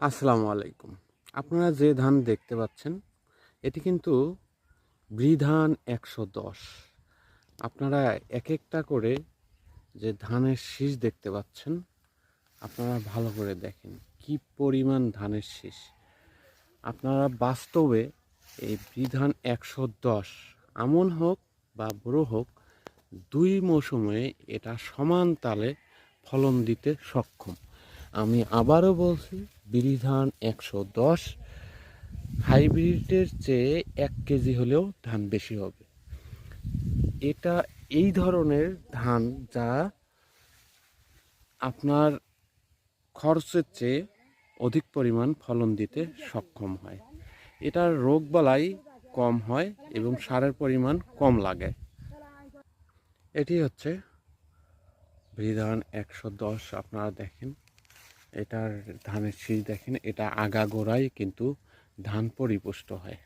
আসসালামু আলাইকুম। আপনারা যে ধান দেখতে পাচ্ছেন, এটি কিন্তু বৃধান একশো দশ। আপনারা এক একটা করে যে ধানের শীষ দেখতে পাচ্ছেন, আপনারা ভালো করে দেখেন কি পরিমাণ ধানের শীষ। আপনারা বাস্তবে এই বৃধান একশো দশ আমন হোক বা বুড়ো হোক, দুই মৌসুমে এটা সমান তালে ফলন দিতে সক্ষম। আমি আবারও বলছি বিরিধান একশো দশ। হাইব্রিডের চেয়ে এক কেজি হলেও ধান বেশি হবে। এটা এই ধরনের ধান যা আপনার খরচের চেয়ে অধিক পরিমাণ ফলন দিতে সক্ষম হয়। এটার রোগ রোগবালাই কম হয় এবং সারের পরিমাণ কম লাগে। এটি হচ্ছে বৃধান একশো দশ। আপনারা দেখেন এটার ধানের শীষ দেখেন এটা আগা গোড়ায় কিন্তু ধান পরিপুষ্ট হয়।